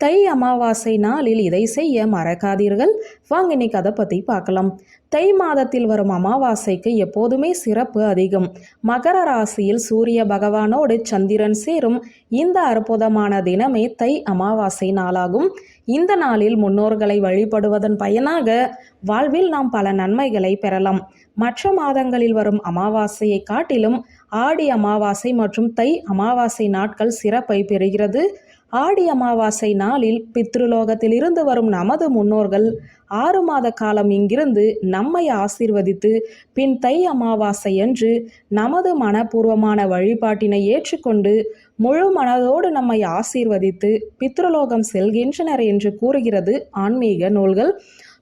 தை அமாவாசை நாளில் இதை செய்ய மறக்காதீர்கள். வாங்க இன்னைக்கு அதை பற்றி பார்க்கலாம். தை மாதத்தில் வரும் அமாவாசைக்கு எப்போதுமே சிறப்பு அதிகம். மகர ராசியில் சூரிய பகவானோடு சந்திரன் சேரும். இந்த அற்புதமான தினமே தை அமாவாசை நாளாகும். இந்த நாளில் முன்னோர்களை வழிபடுவதன் பயனாக வாழ்வில் நாம் பல நன்மைகளை பெறலாம். மற்ற மாதங்களில் வரும் அமாவாசையை காட்டிலும் ஆடி அமாவாசை மற்றும் தை அமாவாசை நாட்கள் சிறப்பை பெறுகிறது. ஆடி அமாவாசை நாளில் பித்ருலோகத்தில் இருந்து வரும் நமது முன்னோர்கள் ஆறு மாத காலம் இங்கிருந்து நம்மை ஆசீர்வதித்து பின் தை அமாவாசை என்று நமது மனப்பூர்வமான வழிபாட்டினை ஏற்றுக்கொண்டு முழு மனதோடு நம்மை ஆசீர்வதித்து பித்ருலோகம் செல்கின்றனர் என்று கூறுகிறது ஆன்மீக நூல்கள்.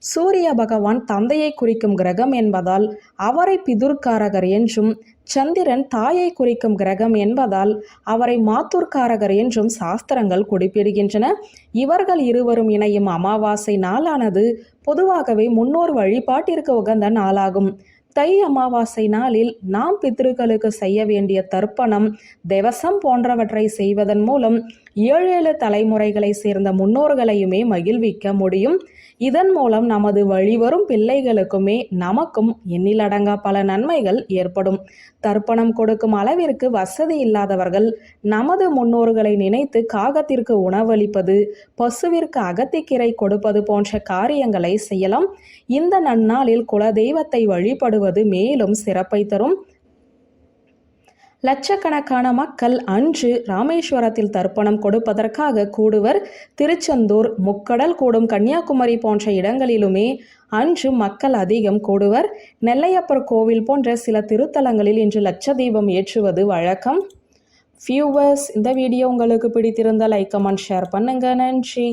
சூரிய பகவான் தந்தையை குறிக்கும் கிரகம் என்பதால் அவரை பிதுர்காரகர் என்றும் சந்திரன் தாயை குறிக்கும் கிரகம் என்பதால் அவரை மாத்தூர்காரகர் என்றும் சாஸ்திரங்கள் குறிப்பிடுகின்றன. இவர்கள் இருவரும் இணையும் அமாவாசை நாளானது பொதுவாகவே முன்னோர் வழிபாட்டிற்கு உகந்த நாளாகும். தை அமாவாசை நாளில் நாம் பித்ருக்களுக்கு செய்ய வேண்டிய தர்ப்பணம் தேவசம் போன்றவற்றை செய்வதன் மூலம் ஏழு ஏழு தலைமுறைகளை சேர்ந்த முன்னோர்களையுமே மகிழ்விக்க முடியும். இதன் மூலம் நமது வழிவரும் பிள்ளைகளுக்குமே நமக்கும் எண்ணிலடங்கா பல நன்மைகள் ஏற்படும். தர்ப்பணம் கொடுக்கும் அளவிற்கு வசதி இல்லாதவர்கள் நமது முன்னோர்களை நினைத்து காகத்திற்கு உணவளிப்பது பசுவிற்கு அகத்திக்கீரை கொடுப்பது போன்ற காரியங்களை செய்யலாம். இந்த நன்னாளில் குலதெய்வத்தை வழிபடுவது மேலும் சிறப்பை தரும். லட்சக்கணக்கான மக்கள் அன்று ராமேஸ்வரத்தில் தர்ப்பணம் கொடுப்பதற்காக கூடுவர். திருச்செந்தூர் முக்கடல் கூடும் கன்னியாகுமரி போன்ற இடங்களிலுமே அன்று மக்கள் அதிகம் கூடுவர். நெல்லையப்பர் கோவில் போன்ற சில திருத்தலங்களில் இன்று லட்ச தீபம் ஏற்றுவது வழக்கம். வியூவர்ஸ் இந்த வீடியோ உங்களுக்கு பிடித்திருந்தால் லைக் கமெண்ட் ஷேர் பண்ணுங்க. நன்றி.